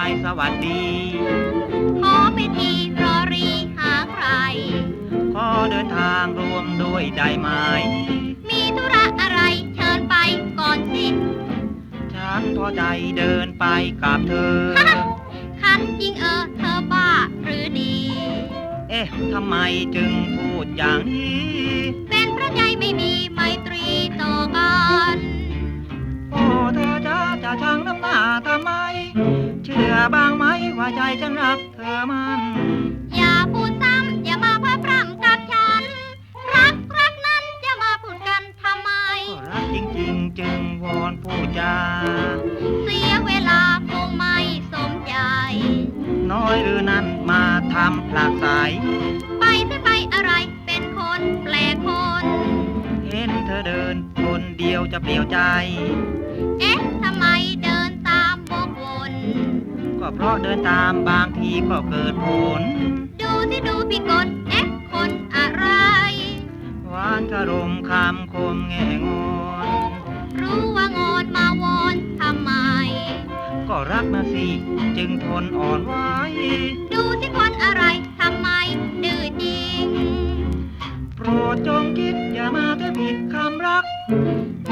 ไว้สวัสดี ขอไปทีรอรีหาใคร ขอเดินทางรวมด้วยได้ไหม มีธุระอะไรเชิญไปก่อนสิ ฉันพอใจเดินไปกับเธอ คันจริงเออเธอบ้าหรือดี เอ๊ะทำไมจึงพูดอย่างนี้ เป็นพระใจไม่มีไมตรี บ้างไหมว่าใจฉันรักเธอมัน อย่าพูดซ้ำอย่ามาพะพร่ำกับฉัน รักรักนั้นจะมาพูดกันทำไมก็รักจริงๆ จึงวอนผู้จา เสียเวลาคงไม่สมใจ น้อยหรือนั้นมาทำผลักใสไปเสียไปอะไรเป็นคนแปลกคน เห็นเธอเดินคนเดียวจะเปลี่ยวใจ เอ๊ะ ก็เพราะเดินตามบางทีก็เกิดผล ดูที่ดูพี่กดเอ๊ะคนอะไร หวานคารมคำคมแง่งอนรู้ว่างอนมาวอนทำไม ก็รักนะสิจึงทนอ่อนไหวดูที่คนอะไรทำไมดื้อจริง โปรดจงคิดอย่ามาเทผิดคำรัก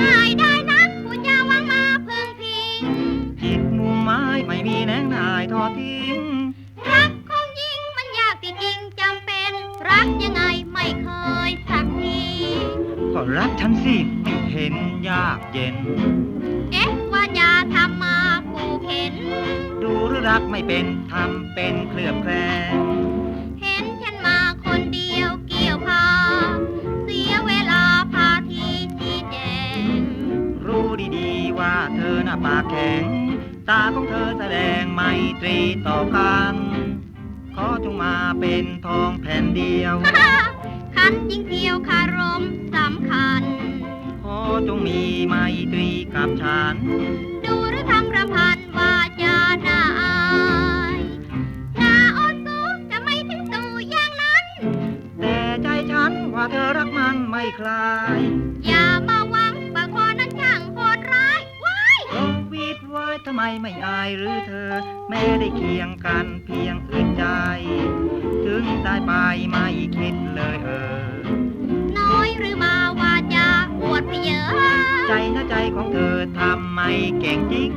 ง่ายได้นักผู้จาหวังมาพึ่งพิง จิตมุมไม้ไม่มีแหนงนายท อดทิ้ง รักของหญิงมันยากจริงๆจำเป็น รักยังไงไม่เคยสักทีก็รักฉันสิไม่เห็นยากเย็น เอ๊ะว่าจะทำมาผูกเข็น ดูหรือรักไม่เป็นทำเป็นเคลือบแคลง ดีๆ ว่าเธอหน้าปากแข็ง ตาของเธอแสดงไมตรีต่อกัน ขอจงมาเป็นทองแผ่นเดียวคันยิ่งเที่ยวคารมสำคัญ ขอจงมีไมตรีกับฉัน ดูหรือทำประพันธ์ว่าจะน่าอายน่าอดสูจะไม่ถึงตู่อย่างนั้น แต่ใจฉันว่าเธอรักมันไม่คลาย อย่ามา ทำไมไม่อายหรือเธอ แม้ได้เคียงกันเพียงอึดใจ ถึงตายไปไม่คิดเลยเออ น้อยหรือมาว่าจะอวดเพเยอะ ใจนะใจของเธอทำไม่เก่งจริง